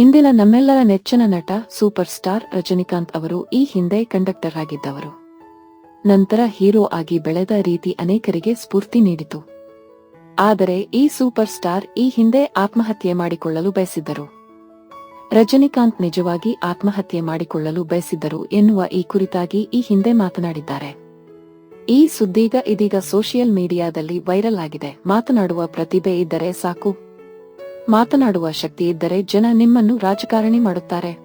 ಇಂದಿನ ನಮ್ಮೆಲ್ಲರ ನೆಚ್ಚಿನ ನಟ ಸೂಪರ್ ಸ್ಟಾರ್ ರಜನಿಕಾಂತ್ ಅವರು ಈ ಹಿಂದೆ ಕಂಡಕ್ಟರ್ ಆಗಿದ್ದವರು. ನಂತರ ಹೀರೋ ಆಗಿ ಬೆಳೆದ ರೀತಿ ಅನೇಕರಿಗೆ ಸ್ಫೂರ್ತಿ ನೀಡಿತು. ಆದರೆ ಈ ಸೂಪರ್ ಸ್ಟಾರ್ ಈ ಹಿಂದೆ ಆತ್ಮಹತ್ಯೆ ಮಾಡಿಕೊಳ್ಳಲು ಬಯಸಿದ್ದರು. ರಜನಿಕಾಂತ್ ನಿಜವಾಗಿ ಆತ್ಮಹತ್ಯೆ ಮಾಡಿಕೊಳ್ಳಲು ಬಯಸಿದ್ದರು ಎನ್ನುವ ಈ ಕುರಿತಾಗಿ ಈ ಹಿಂದೆ ಮಾತನಾಡಿದ್ದಾರೆ. ಈ ಸುದ್ದೀಗ ಇದೀಗ ಸೋಷಿಯಲ್ ಮೀಡಿಯಾದಲ್ಲಿ ವೈರಲ್ ಆಗಿದೆ. ಮಾತನಾಡುವ ಪ್ರತಿಭೆ ಇದ್ದರೆ ಸಾಕು. ಮಾತನಾಡುವ ಶಕ್ತಿ ಇದ್ದರೆ ಜನ ನಿಮ್ಮನ್ನು ರಾಜಕಾರಣಿ ಮಾಡುತ್ತಾರೆ.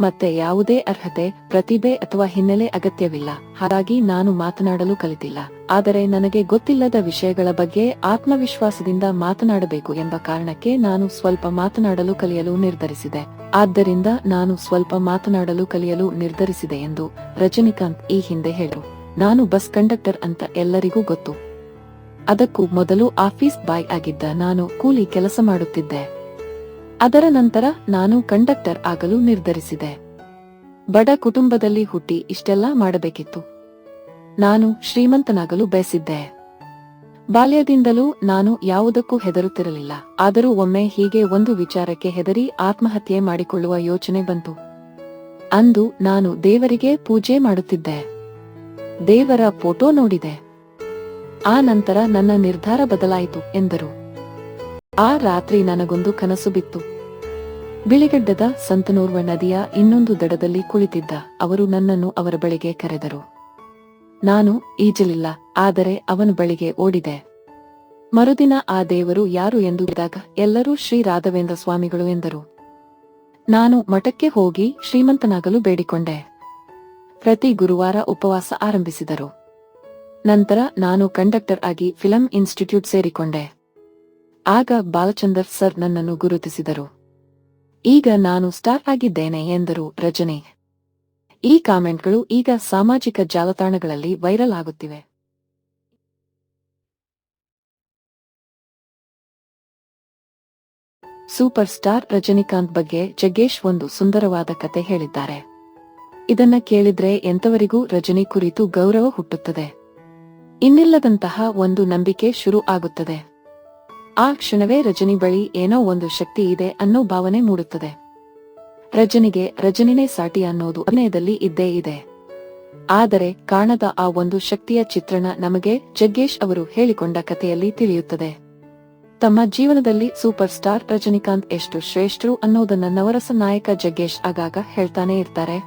ಮತ್ತೆ ಯಾವುದೇ ಅರ್ಹತೆ, ಪ್ರತಿಭೆ ಅಥವಾ ಹಿನ್ನೆಲೆ ಅಗತ್ಯವಿಲ್ಲ. ಹಾಗಾಗಿ ನಾನು ಮಾತನಾಡಲು ಕಲಿತಿಲ್ಲ. ಆದರೆ ನನಗೆ ಗೊತ್ತಿಲ್ಲದ ವಿಷಯಗಳ ಬಗ್ಗೆ ಆತ್ಮವಿಶ್ವಾಸದಿಂದ ಮಾತನಾಡಬೇಕು ಎಂಬ ಕಾರಣಕ್ಕೆ ನಾನು ಸ್ವಲ್ಪ ಮಾತನಾಡಲು ಕಲಿಯಲು ನಿರ್ಧರಿಸಿದೆ. ಆದ್ದರಿಂದ ನಾನು ಸ್ವಲ್ಪ ಮಾತನಾಡಲು ಕಲಿಯಲು ನಿರ್ಧರಿಸಿದೆ ಎಂದು ರಜನಿಕಾಂತ್ ಈ ಹಿಂದೆ ಹೇಳು ನಾನು ಬಸ್ ಕಂಡಕ್ಟರ್ ಅಂತ ಎಲ್ಲರಿಗೂ ಗೊತ್ತು. ಅದಕ್ಕೂ ಮೊದಲು ಆಫೀಸ್ ಬಾಯ್ ಆಗಿದ್ದ ನಾನು ಕೂಲಿ ಕೆಲಸ ಮಾಡುತ್ತಿದ್ದೆ. ಅದರ ನಂತರ ನಾನು ಕಂಡಕ್ಟರ್ ಆಗಲು ನಿರ್ಧರಿಸಿದೆ. ಬಡ ಕುಟುಂಬದಲ್ಲಿ ಹುಟ್ಟಿ ಇಷ್ಟೆಲ್ಲಾ ಮಾಡಬೇಕಿತ್ತು. ನಾನು ಶ್ರೀಮಂತನಾಗಲು ಬಯಸಿದ್ದೆ. ಬಾಲ್ಯದಿಂದಲೂ ನಾನು ಯಾವುದಕ್ಕೂ ಹೆದರುತ್ತಿರಲಿಲ್ಲ. ಆದರೂ ಒಮ್ಮೆ ಹೀಗೆ ಒಂದು ವಿಚಾರಕ್ಕೆ ಹೆದರಿ ಆತ್ಮಹತ್ಯೆ ಮಾಡಿಕೊಳ್ಳುವ ಯೋಚನೆ ಬಂತು. ಅಂದು ನಾನು ದೇವರಿಗೆ ಪೂಜೆ ಮಾಡುತ್ತಿದ್ದೆ. ದೇವರ ಫೋಟೋ ನೋಡಿದೆ. ಆ ನಂತರ ನನ್ನ ನಿರ್ಧಾರ ಬದಲಾಯಿತು ಎಂದರು. ಆ ರಾತ್ರಿ ನನಗೊಂದು ಕನಸು ಬಿತ್ತು. ಬಿಳಿಗಡ್ಡದ ಸಂತನೋರ್ವ ನದಿಯ ಇನ್ನೊಂದು ದಡದಲ್ಲಿ ಕುಳಿತಿದ್ದ ಅವರು ನನ್ನನ್ನು ಅವರ ಬಳಿಗೆ ಕರೆದರು. ನಾನು ಈಜಲಿಲ್ಲ, ಆದರೆ ಅವನ ಬಳಿಗೆ ಓಡಿದೆ. ಮರುದಿನ ಆ ದೇವರು ಯಾರು ಎಂದು ಇದ್ದಾಗ ಎಲ್ಲರೂ ಶ್ರೀ ರಾಘವೇಂದ್ರ ಸ್ವಾಮಿಗಳು ಎಂದರು. ನಾನು ಮಠಕ್ಕೆ ಹೋಗಿ ಶ್ರೀಮಂತನಾಗಲು ಬೇಡಿಕೊಂಡೆ. ಪ್ರತಿ ಗುರುವಾರ ಉಪವಾಸ ಆರಂಭಿಸಿದರು. ನಂತರ ನಾನು ಕಂಡಕ್ಟರ್ ಆಗಿ ಫಿಲಂ ಇನ್ಸ್ಟಿಟ್ಯೂಟ್ ಸೇರಿಕೊಂಡೆ. ಆಗ ಬಾಲಚಂದರ್ ಸರ್ ನನ್ನನ್ನು ಗುರುತಿಸಿದರು. ಈಗ ನಾನು ಸ್ಟಾರ್ ಆಗಿದ್ದೇನೆ ಎಂದರು ರಜನಿ. ಈ ಕಾಮೆಂಟ್ಗಳು ಈಗ ಸಾಮಾಜಿಕ ಜಾಲತಾಣಗಳಲ್ಲಿ ವೈರಲ್ ಆಗುತ್ತಿವೆ. ಸೂಪರ್ ಸ್ಟಾರ್ ರಜನಿಕಾಂತ್ ಬಗ್ಗೆ ಜಗ್ಗೇಶ್ ಒಂದು ಸುಂದರವಾದ ಕತೆ ಹೇಳಿದ್ದಾರೆ. ಇದನ್ನ ಕೇಳಿದ್ರೆ ಎಂತವರಿಗೂ ರಜನಿ ಕುರಿತು ಗೌರವ ಹುಟ್ಟುತ್ತದೆ. ಇನ್ನಿಲ್ಲದಂತಹ ಒಂದು ನಂಬಿಕೆ ಶುರು ಆಗುತ್ತದೆ. ಆ ಕ್ಷಣವೇ ರಜನಿ ಬಳಿ ಏನೋ ಒಂದು ಶಕ್ತಿ ಇದೆ ಅನ್ನೋ ಭಾವನೆ ಮೂಡುತ್ತದೆ. ರಜನಿಗೆ ರಜನಿನೇ ಸಾಟಿ ಅನ್ನೋದು ಅಭಿನಯದಲ್ಲಿ ಇದ್ದೇ ಇದೆ. ಆದರೆ ಕಾಣದ ಆ ಒಂದು ಶಕ್ತಿಯ ಚಿತ್ರಣ ನಮಗೆ ಜಗ್ಗೇಶ್ ಅವರು ಹೇಳಿಕೊಂಡ ಕಥೆಯಲ್ಲಿ ತಿಳಿಯುತ್ತದೆ. ತಮ್ಮ ಜೀವನದಲ್ಲಿ ಸೂಪರ್ ಸ್ಟಾರ್ ರಜನಿಕಾಂತ್ ಎಷ್ಟು ಶ್ರೇಷ್ಠರು ಅನ್ನೋದನ್ನ ನವರಸ ನಾಯಕ ಜಗ್ಗೇಶ್ ಆಗಾಗ ಹೇಳ್ತಾನೆ ಇರ್ತಾರೆ.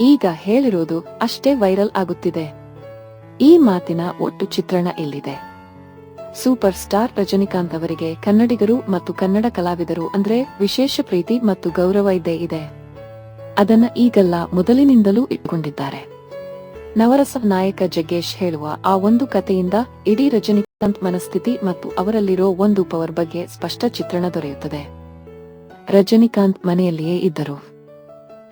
ಈಗ ಹೇಳಿರೋದು ಅಷ್ಟೇ ವೈರಲ್ ಆಗುತ್ತಿದೆ. ಈ ಮಾತಿನ ಒಟ್ಟು ಚಿತ್ರಣ ಇಲ್ಲಿದೆ ಸೂಪರ್ ಸ್ಟಾರ್ ರಜನಿಕಾಂತ್ ಅವರಿಗೆ ಕನ್ನಡಿಗರು ಮತ್ತು ಕನ್ನಡ ಕಲಾವಿದರು ಅಂದ್ರೆ ವಿಶೇಷ ಪ್ರೀತಿ ಮತ್ತು ಗೌರವ ಇದ್ದೇ ಇದೆ. ಅದನ್ನ ಈಗಲ್ಲ ಮೊದಲಿನಿಂದಲೂ ಇಟ್ಕೊಂಡಿದ್ದಾರೆ ನವರಸ ನಾಯಕ ಜಗ್ಗೇಶ್ ಹೇಳುವ ಆ ಒಂದು ಕಥೆಯಿಂದ ಇಡೀ ರಜನಿಕಾಂತ್ ಮನಸ್ಥಿತಿ ಮತ್ತು ಅವರಲ್ಲಿರೋ ಒಂದು ಪವರ್ ಬಗ್ಗೆ ಸ್ಪಷ್ಟ ಚಿತ್ರಣ ದೊರೆಯುತ್ತದೆ. ರಜನಿಕಾಂತ್ ಮನೆಯಲ್ಲಿಯೇ ಇದ್ದರು.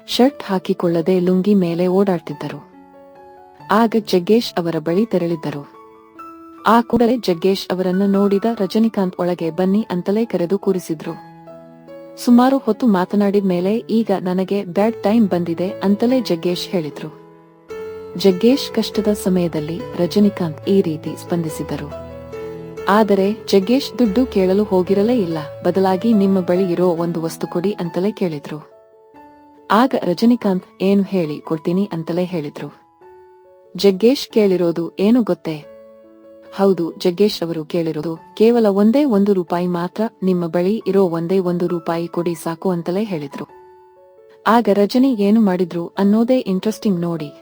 ಶರ್ಟ್ ಹಾಕಿಕೊಳ್ಳದೆ ಲುಂಗಿ ಮೇಲೆ ಓಡಾಡ್ತಿದ್ದರು. ಆಗ ಜಗ್ಗೇಶ್ ಅವರ ಬಳಿ ತೆರಳಿದ್ದರು. ಆ ಕೂಡಲೇ ಜಗ್ಗೇಶ್ ಅವರನ್ನು ನೋಡಿದ ರಜನಿಕಾಂತ್ ಒಳಗೆ ಬನ್ನಿ ಅಂತಲೇ ಕರೆದು ಕೂರಿಸಿದ್ರು. ಸುಮಾರು ಹೊತ್ತು ಮಾತನಾಡಿದ ಮೇಲೆ ಈಗ ನನಗೆ ಬ್ಯಾಡ್ ಟೈಮ್ ಬಂದಿದೆ ಅಂತಲೇ ಜಗ್ಗೇಶ್ ಹೇಳಿದ್ರು. ಜಗ್ಗೇಶ್ ಕಷ್ಟದ ಸಮಯದಲ್ಲಿ ರಜನಿಕಾಂತ್ ಈ ರೀತಿ ಸ್ಪಂದಿಸಿದರು. ಆದರೆ ಜಗ್ಗೇಶ್ ದುಡ್ಡು ಕೇಳಲು ಹೋಗಿರಲೇ ಇಲ್ಲ, ಬದಲಾಗಿ ನಿಮ್ಮ ಬಳಿ ಇರೋ ಒಂದು ವಸ್ತು ಕೊಡಿ ಅಂತಲೇ ಕೇಳಿದ್ರು. ಆಗ ರಜನಿಕಾಂತ್, ಏನು ಹೇಳಿ ಕೊಡ್ತೀನಿ ಅಂತಲೇ ಹೇಳಿದ್ರು. ಜಗ್ಗೇಶ್ ಕೇಳಿರೋದು ಏನು ಗೊತ್ತೇ? ಹೌದು, ಜಗ್ಗೇಶ್ ಅವರು ಕೇಳಿರೋದು ಕೇವಲ ಒಂದೇ ಒಂದು ರೂಪಾಯಿ ಮಾತ್ರ, ನಿಮ್ಮ ಬಳಿ ಇರೋ ಒಂದೇ ಒಂದು ರೂಪಾಯಿ ಕೊಡಿ ಸಾಕು ಅಂತಲೇ ಹೇಳಿದ್ರು. ಆಗ ರಜನಿ ಏನು ಮಾಡಿದ್ರು ಅನ್ನೋದೇ ಇಂಟ್ರೆಸ್ಟಿಂಗ್ ನೋಡಿ.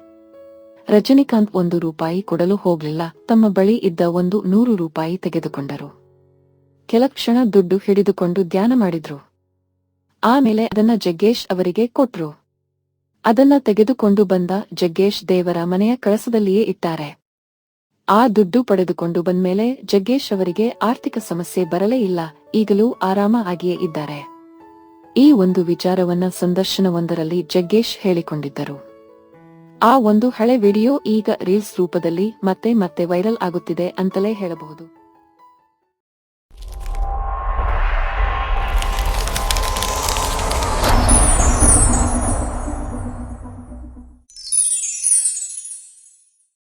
ರಜನಿಕಾಂತ್ ಒಂದು ರೂಪಾಯಿ ಕೊಡಲು ಹೋಗ್ಲಿಲ್ಲ, ತಮ್ಮ ಬಳಿ ಇದ್ದ ಒಂದು ನೂರು ರೂಪಾಯಿ ತೆಗೆದುಕೊಂಡರು. ಕೆಲ ಕ್ಷಣ ದುಡ್ಡು ಹಿಡಿದುಕೊಂಡು ಧ್ಯಾನ ಮಾಡಿದ್ರು. ಆಮೇಲೆ ಅದನ್ನ ಜಗ್ಗೇಶ್ ಅವರಿಗೆ ಕೊಟ್ರು. ಅದನ್ನ ತೆಗೆದುಕೊಂಡು ಬಂದ ಜಗ್ಗೇಶ್ ದೇವರ ಮನೆಯ ಕಳಸದಲ್ಲಿಯೇ ಇಟ್ಟಾರೆ ಆ ದುಡ್ಡು ಪಡೆದುಕೊಂಡು ಬಂದ್ಮೇಲೆ ಜಗ್ಗೇಶ್ ಅವರಿಗೆ ಆರ್ಥಿಕ ಸಮಸ್ಯೆ ಬರಲೇ ಇಲ್ಲ, ಈಗಲೂ ಆರಾಮ ಆಗಿಯೇ ಇದ್ದಾರೆ. ಈ ಒಂದು ವಿಚಾರವನ್ನ ಸಂದರ್ಶನವೊಂದರಲ್ಲಿ ಜಗ್ಗೇಶ್ ಹೇಳಿಕೊಂಡಿದ್ದರು. ಆ ಒಂದು ಹಳೆ ವಿಡಿಯೋ ಈಗ ರೀಲ್ಸ್ ರೂಪದಲ್ಲಿ ಮತ್ತೆ ಮತ್ತೆ ವೈರಲ್ ಆಗುತ್ತಿದೆ ಅಂತಲೇ ಹೇಳಬಹುದು.